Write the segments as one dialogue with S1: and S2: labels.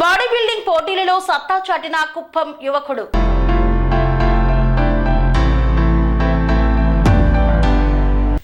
S1: Body building పోటీలలో సత్తా చాటిన కుప్పం యువకుడు.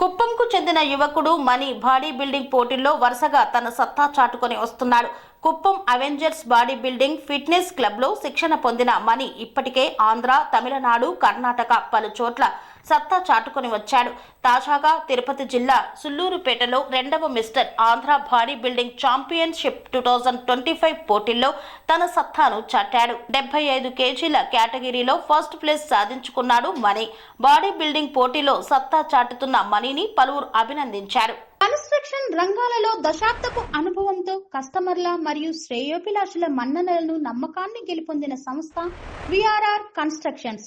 S1: కుప్పంకు చెందిన యువకుడు మణి బాడీ బిల్డింగ్ పోటీల్లో వరుసగా తన సత్తా చాటుకొని వస్తున్నాడు. Kuppam Avengers body building fitness క్లబ్లో శిక్షణ పొందిన మణి ఇప్పటికే ఆంధ్ర తమిళనాడు కర్ణాటక పలు చోట్ల సత్తా చాటుకొని వచ్చాడు. తాజాగా తిరుపతి జిల్లా సుల్లూరుపేటలో రెండవ mister Andhra body building championship two thousand twenty five పోటీల్లో తన సత్తాను చాటాడు. డెబ్బై ఐదు కేజీల కేటగిరీలో ఫస్ట్ ప్లేస్ సాధించుకున్నాడు మణి బాడీ బిల్డింగ్ పోటీలో సత్తా చాటుతున్న మణిని పలువురు అభినందించారు.
S2: కన్స్ట్రక్షన్ రంగాలలో దశాబ్దపు అనుభవంతో కస్టమర్ల మరియు శ్రేయోభిలాషుల మన్ననలను నమ్మకాన్ని గెలుపొందిన సంస్థ విఆర్ఆర్ కన్స్ట్రక్షన్స్.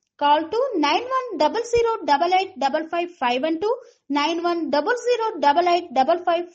S2: Call to 9100 88 55